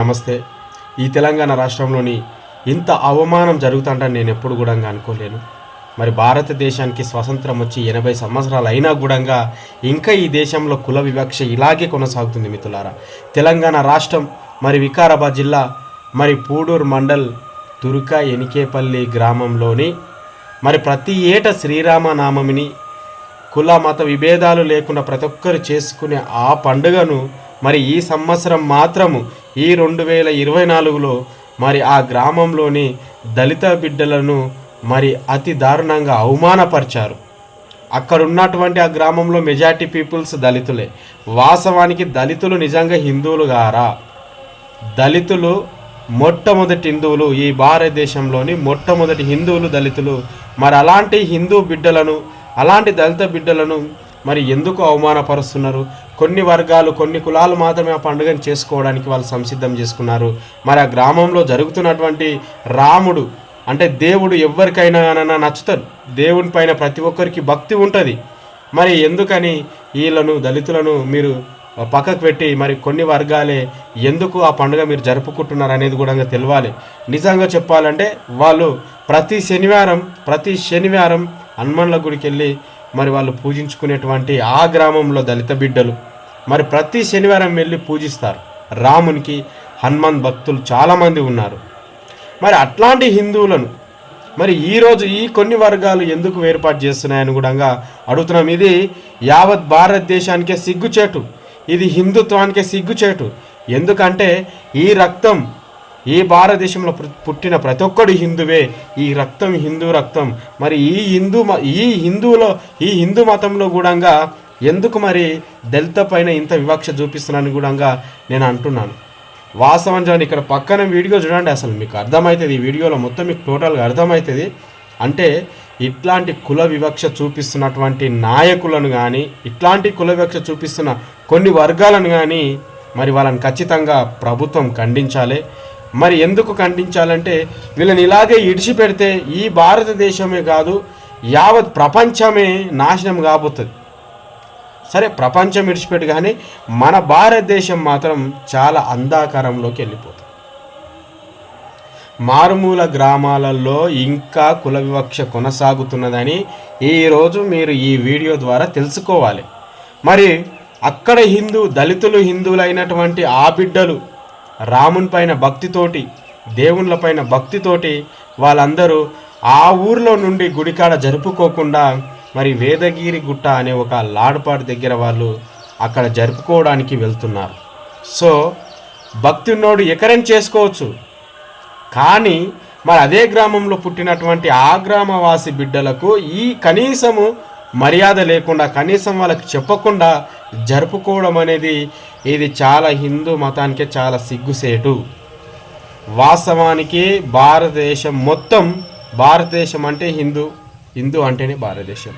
నమస్తే. ఈ తెలంగాణ రాష్ట్రంలోని ఇంత అవమానం జరుగుతుంటని నేను ఎప్పుడు కూడా అనుకోలేను. మరి భారతదేశానికి స్వతంత్రం వచ్చి ఎనభై సంవత్సరాలు అయినా కూడా ఇంకా ఈ దేశంలో కుల వివక్ష ఇలాగే కొనసాగుతుంది మిత్రులారా. తెలంగాణ రాష్ట్రం మరి వికారాబాద్ జిల్లా మరి పూడూరు మండల్ తురుక ఎనికేపల్లి గ్రామంలోని మరి ప్రతి ఏట శ్రీరామనామమిని కుల మత విభేదాలు లేకుండా ప్రతి ఒక్కరు చేసుకునే ఆ పండుగను మరి ఈ సంవత్సరం మాత్రము ఈ రెండు వేల ఇరవై నాలుగులో మరి ఆ గ్రామంలోని దళిత బిడ్డలను మరి అతి దారుణంగా అవమానపరిచారు. అక్కడున్నటువంటి ఆ గ్రామంలో మెజార్టీ పీపుల్స్ దళితులే. వాస్తవానికి దళితులు నిజంగా హిందువులు గారా? దళితులు మొట్టమొదటి హిందువులు ఈ భారతదేశంలోని మొట్టమొదటి హిందువులు దళితులు. మరి అలాంటి హిందూ బిడ్డలను అలాంటి దళిత బిడ్డలను మరి ఎందుకు అవమానపరుస్తున్నారు? కొన్ని వర్గాలు కొన్ని కులాలు మాత్రమే ఆ పండుగను చేసుకోవడానికి వాళ్ళు సంసిద్ధం చేసుకున్నారు. మరి ఆ గ్రామంలో జరుగుతున్నటువంటి రాముడు అంటే దేవుడు ఎవరికైనా నచ్చుతారు నచ్చుతాడు. దేవుని పైన ప్రతి ఒక్కరికి భక్తి ఉంటుంది. మరి ఎందుకని వీళ్ళను దళితులను మీరు పక్కకు పెట్టి మరి కొన్ని వర్గాలే ఎందుకు ఆ పండుగ మీరు జరుపుకుంటున్నారు అనేది కూడా తెలియాలి నిజంగా చెప్పాలంటే వాళ్ళు ప్రతి శనివారం ప్రతి శనివారం హనుమన్ల గుడికి వెళ్ళి మరి వాళ్ళు పూజించుకునేటువంటి ఆ గ్రామంలో దళిత బిడ్డలు. మరి ప్రతి శనివారం వెళ్ళి పూజిస్తారు. రామునికి హనుమాన్ భక్తులు చాలామంది ఉన్నారు. మరి అట్లాంటి హిందువులను మరి ఈరోజు ఈ కొన్ని వర్గాలు ఎందుకు ఏర్పాటు చేస్తున్నాయని కూడా అడుగుతున్నాం. ఇది యావత్ భారతదేశానికే సిగ్గుచేటు. ఇది హిందుత్వానికే సిగ్గుచేటు. ఎందుకంటే ఈ రక్తం ఈ భారతదేశంలో పుట్టిన ప్రతి ఒక్కడు హిందువే. ఈ రక్తం హిందూ రక్తం. మరి ఈ హిందూ మ- ఈ హిందువులో ఈ హిందూ మతంలో కూడా ఎందుకు మరి దళిత పైన ఇంత వివక్ష చూపిస్తున్నాను కూడా నేను అంటున్నాను. వాస్తవం చూడండి ఇక్కడ పక్కన వీడియో చూడండి అసలు మీకు అర్థమవుతుంది ఈ వీడియోలో మొత్తం మీకు టోటల్గా అర్థమవుతుంది అంటే ఇట్లాంటి కుల వివక్ష చూపిస్తున్నటువంటి నాయకులను కానీ ఇట్లాంటి కుల వివక్ష చూపిస్తున్న కొన్ని వర్గాలను కానీ మరి వాళ్ళని ఖచ్చితంగా ప్రభుత్వం ఖండించాలి. మరి ఎందుకు ఖండించాలంటే వీళ్ళని ఇలాగే ఇడిచిపెడితే ఈ భారతదేశమే కాదు యావత్ ప్రపంచమే నాశనం కాబోతుంది. సరే ప్రపంచం విడిచిపెట్టు కానీ మన భారతదేశం మాత్రం చాలా అంధాకారంలోకి వెళ్ళిపోతుంది. మారుమూల గ్రామాలలో ఇంకా కుల వివక్ష కొనసాగుతున్నదని ఈరోజు మీరు ఈ వీడియో ద్వారా తెలుసుకోవాలి. మరి అక్కడ హిందూ దళితులు హిందువులైనటువంటి ఆ బిడ్డలు రాముని పైన భక్తితోటి దేవుళ్ళపైన భక్తితోటి వాళ్ళందరూ ఆ ఊర్లో నుండి గుడికాడ జరుపుకోకుండా మరి వేదగిరి గుట్ట అనే ఒక లాడపాడు దగ్గర వాళ్ళు అక్కడ జరుపుకోవడానికి వెళ్తున్నారు. సో భక్తున్నోడు ఎకరం చేసుకోవచ్చు. కానీ మరి అదే గ్రామంలో పుట్టినటువంటి ఆ గ్రామవాసి బిడ్డలకు ఈ కనీసము మర్యాద లేకుండా కనీసం వాళ్ళకి చెప్పకుండా జరుపుకోవడం అనేది ఇది చాలా హిందూ మతానికే చాలా సిగ్గుసేటు. వాస్తవానికి భారతదేశం మొత్తం భారతదేశం అంటే హిందూ. హిందూ అంటేనే భారతదేశం.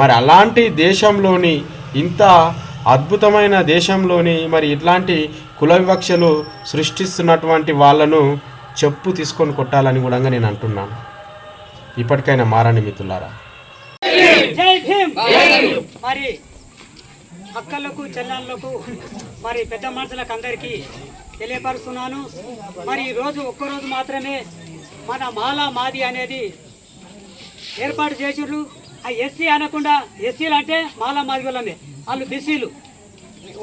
మరి అలాంటి దేశంలోని ఇంత అద్భుతమైన దేశంలోని మరి ఇట్లాంటి కుల వివక్షలు సృష్టిస్తున్నటువంటి వాళ్ళను చెప్పు తీసుకొని కొట్టాలని కూడా నేను అంటున్నాను. ఇప్పటికైనా మారని మిత్రులారా. మరి అక్కలకు చెల్లెళ్ళకు మరి పెద్ద మనుషులకు అందరికీ తెలియపరుస్తున్నాను. మరి ఈ రోజు ఒక్కరోజు మాత్రమే మన మాలా మాది అనేది ఏర్పాటు చేసిర్రు. ఆ ఎస్సీ అనకుండా ఎస్సీలు అంటే మాలా మాదివాళ్ళమే వాళ్ళు బీసీలు.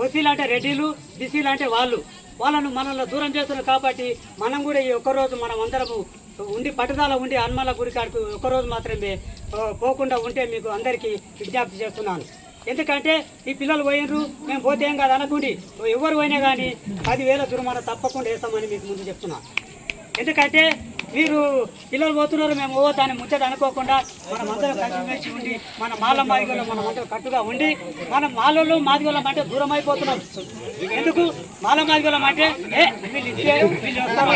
ఓసీలు అంటే రెడ్డిలు బీసీలు అంటే వాళ్ళు. వాళ్ళను మనల్ని దూరం చేస్తున్నారు కాబట్టి మనం కూడా ఈ ఒక్కరోజు మనం అందరము ఉండి పట్టుదల ఉండి హనుమాల గుడి కాడికి ఒక్కరోజు మాత్రమే పోకుండా ఉంటే మీకు అందరికీ విజ్ఞప్తి చేస్తున్నాను. ఎందుకంటే ఈ పిల్లలు పోయినరు మేము పోతే ఏం కాదు అనకుండి. ఎవరు పోయినా కానీ పదివేల దుర్మానం తప్పకుండా వేస్తామని మీకు ముందు చెప్తున్నాను ఎందుకంటే మీరు పిల్లలు పోతున్నారు మేము దాన్ని ముచ్చట అనుకోకుండా మనం అందరం కలిసిమెలిసి ఉండి మన మాల మాదిగలో మనం అందరం కట్టుగా ఉండి మన మాలలో మాదిగలం అంటే దూరం అయిపోతున్నాం ఎందుకు? మాల మాదిగలం అంటే ఏ వీళ్ళు ఇచ్చారు వీళ్ళు వస్తారు